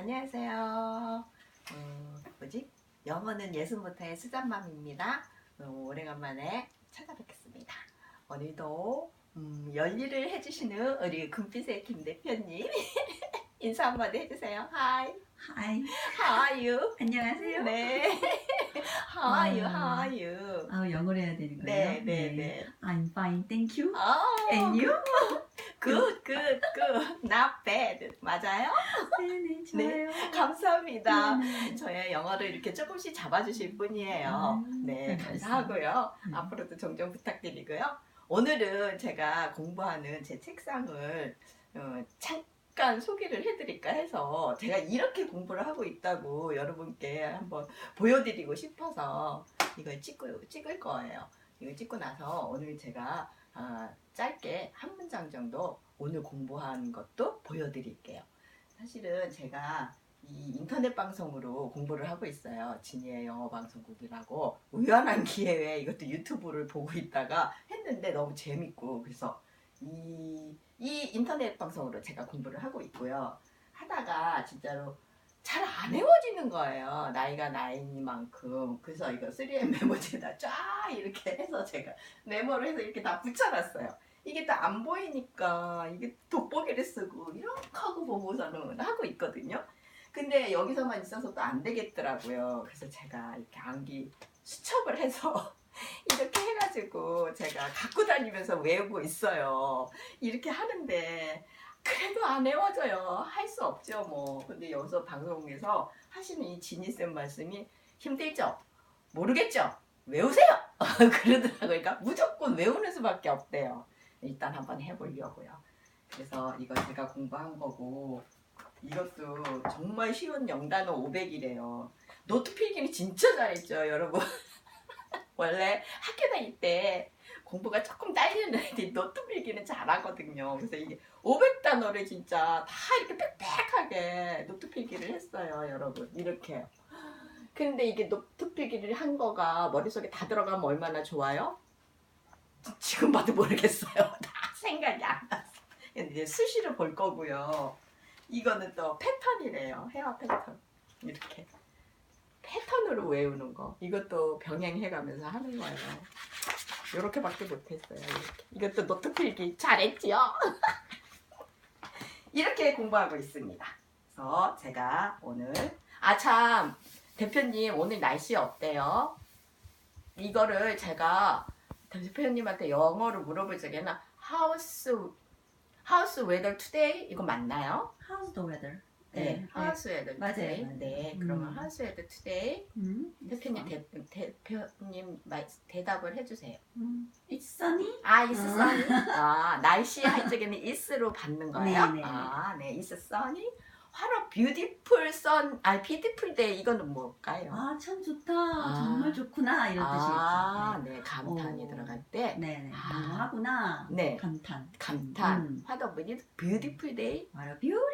안녕하세요. 어, 뭐지? 영어는 예순부터의 수잔맘입니다. 어, 오래간만에 찾아뵙겠습니다. 오늘도 음, 열일을 해주시는 우리 금빛의 김 대표님 인사 한마디 해주세요. Hi, 하이. how are you? 안녕하세요. 네. How are you? 아. How are you? 아, 영어로 해야 되는 거예요? 네, 네, 네. I'm fine, thank you. 어, And you? Good, good, good. Not bad. 맞아요? 네네, 좋아요. 감사합니다. 네. 저의 영어를 이렇게 조금씩 잡아주실 분이에요. 아, 네, 네, 감사하고요. 음. 앞으로도 종종 부탁드리고요. 오늘은 제가 공부하는 제 책상을 어, 잠깐 소개를 해드릴까 해서 제가 이렇게 공부를 하고 있다고 여러분께 한번 보여드리고 싶어서 이걸 찍고, 찍을 거예요. 이걸 찍고 나서 오늘 제가 아, 짧게 한 문장 정도 오늘 공부한 것도 보여드릴게요. 사실은 제가 이 인터넷 방송으로 공부를 하고 있어요. 진이의 영어 방송국이라고 우연한 기회에 이것도 유튜브를 보고 있다가 했는데 너무 재밌고 그래서 이, 이 인터넷 방송으로 제가 공부를 하고 있고요. 하다가 진짜로 잘 안 외워지는 거예요. 나이가 나이니만큼. 그래서 이거 3M 메모지에다 쫙 이렇게 해서 제가 메모를 해서 이렇게 다 붙여놨어요. 이게 다 안 보이니까 이게 돋보기를 쓰고 이렇게 하고 보고서는 하고 있거든요. 근데 여기서만 있어서 또안 되겠더라고요. 그래서 제가 이렇게 암기 수첩을 해서 이렇게 해가지고 제가 갖고 다니면서 외우고 있어요. 이렇게 하는데 그래도 안 외워져요. 할 수 없죠, 뭐. 근데 여기서 방송에서 하시는 이 지니쌤 말씀이 힘들죠? 모르겠죠? 외우세요! 그러더라고요. 그러니까 무조건 외우는 수밖에 없대요. 일단 한번 해보려고요. 그래서 이거 제가 공부한 거고 이것도 정말 쉬운 영단어 500이래요. 노트 필기는 진짜 잘했죠, 여러분. 원래 학교 다닐 때 공부가 조금 딸리는 애들이 노트 필기는 잘하거든요. 그래서 이게 500단어를 진짜 다 이렇게 빽빽하게 노트 필기를 했어요, 여러분. 이렇게. 근데 이게 노트 필기를 한 거가 머릿속에 다 들어가면 얼마나 좋아요? 지금 봐도 모르겠어요. 다 생각이 안. 근데 이제 수시로 볼 거고요. 이거는 또 패턴이래요. 헤어 패턴. 이렇게. 패턴으로 외우는 거. 이것도 병행해가면서 하는 거예요. 이렇게밖에 못했어요. 이렇게. 이것도 노트 필기 잘했지요? 이렇게 공부하고 있습니다. 그래서 제가 오늘 아 참 대표님 오늘 날씨 어때요? 이거를 제가 대표님한테 영어로 물어볼 적에는 house house weather today 이거 맞나요? How's the weather? 네, weather 맞아요. 네, 음. 그러면 house weather today 음, 대표님 대, 대표님 말, 대답을 해주세요. 음, It's sunny? 아, it's 아. sunny. 아, 날씨 할 적에는 is로 받는 거예요? 네, 네, 네. 아, 네, it's sunny. What a beautiful sun. 아, beautiful day. 이거는 뭘까요? 아, 참 좋다. 아. 정말 좋구나. 이런 아, 뜻이겠죠. 네, 감탄이 오. 들어갈 때. 네, 네. 아. 너무하구나. 네, 감탄. 감탄. 음. What a beautiful day. What a beautiful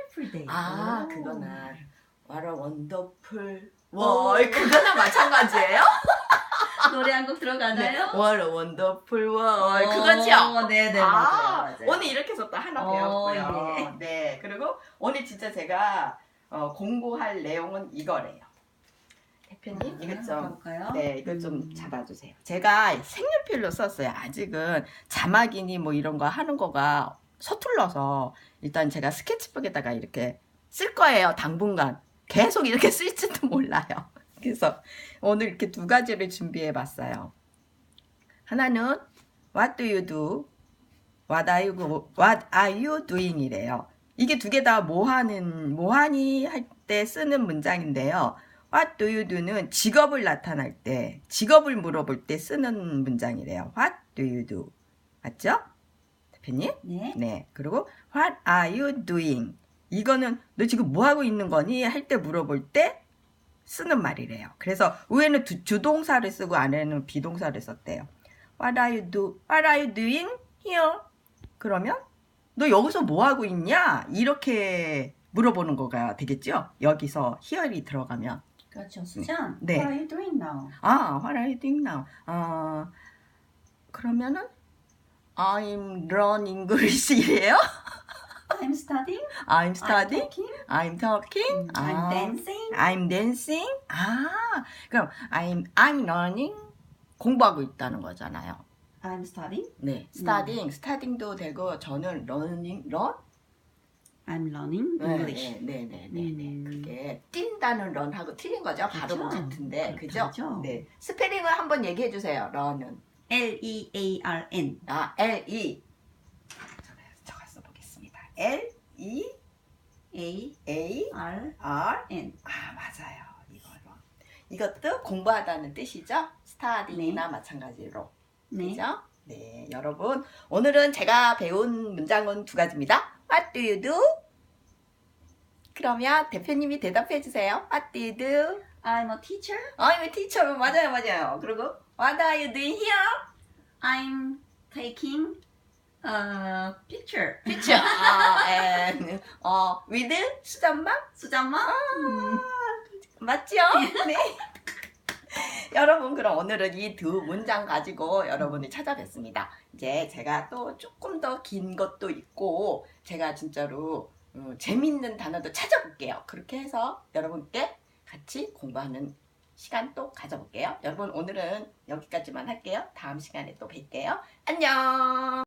아, 오. 그거는 What a wonderful 오. world. 그거나 마찬가지예요? 노래 한 곡 들어가나요? a wonderful world. 그거죠? 어, 네, 네, 아, 맞아요. 맞아요. 오늘 이렇게 해서 또 하나 어, 배웠고요. 네. 네. 그리고 오늘 진짜 제가 어, 공부할 내용은 이거래요. 대표님, 이것 좀. 볼까요? 네, 이거 좀 음. 잡아주세요. 제가 색연필로 썼어요. 아직은 자막이니 뭐 이런 거 하는 거가 서툴러서 일단 제가 스케치북에다가 이렇게 쓸 거예요. 당분간. 계속 이렇게 쓸지도 몰라요. 그래서 오늘 이렇게 두 가지를 준비해 봤어요. 하나는 What do you do? What are you, what are you doing? 이래요. 이게 두 개 다 뭐 하는, 뭐 하니 할 때 쓰는 문장인데요. What do you do는 직업을 나타날 때, 직업을 물어볼 때 쓰는 문장이래요. What do you do? 맞죠? 대표님? 네. 네. 그리고 What are you doing? 이거는 너 지금 뭐 하고 있는 거니? 할 때 물어볼 때 쓰는 말이래요. 그래서 위에는 두- 주동사를 쓰고 안에는 비동사를 썼대요. What are you do? What are you doing here? 그러면 너 여기서 뭐 하고 있냐? 이렇게 물어보는 거가 되겠죠? 여기서 here이 들어가면 그렇죠. 수잔. 네. What are you doing now? 아, what are you doing now? 아, 그러면은 I'm learning English이래요? I'm studying. I'm I'm studying. talking. I'm talking. 음, I'm 아, dancing. I'm dancing. 아, 그럼 I'm I'm learning 공부하고 있다는 거잖아요. I'm studying. 네, studying, studying도 되고 저는 learning, learn. I'm learning 네, English. 네, 네, 네, 네, 네. 음. 그게 뛴다는 런하고 틀린 거죠. 발음은 그렇죠. 같은데, 그죠? 그렇죠. 네, 스페링을 한번 얘기해 주세요. 런은 L E A R N. 아, L E. 적어 써보겠습니다. L E A A R R N. 아 맞아요. 이거로 이것도 공부하다는 뜻이죠. 스타딩이나 마찬가지로 네. 그죠? 네, 여러분 오늘은 제가 배운 문장은 두 가지입니다. What do you do? 그러면 대표님이 대답해 주세요. What do you do? I'm a teacher. I'm a teacher. 맞아요, 맞아요. 그리고 What are you doing here? I'm taking a picture. Picture. 아, and 어, with 수잔망? 수잔마. 음. 맞죠? 네. 여러분 그럼 오늘은 이 두 문장 가지고 여러분을 찾아뵙습니다. 이제 제가 또 조금 더 긴 것도 있고 제가 진짜로 어, 재밌는 단어도 찾아볼게요. 그렇게 해서 여러분께 같이 공부하는 시간 또 가져볼게요. 여러분 오늘은 여기까지만 할게요. 다음 시간에 또 뵐게요. 안녕.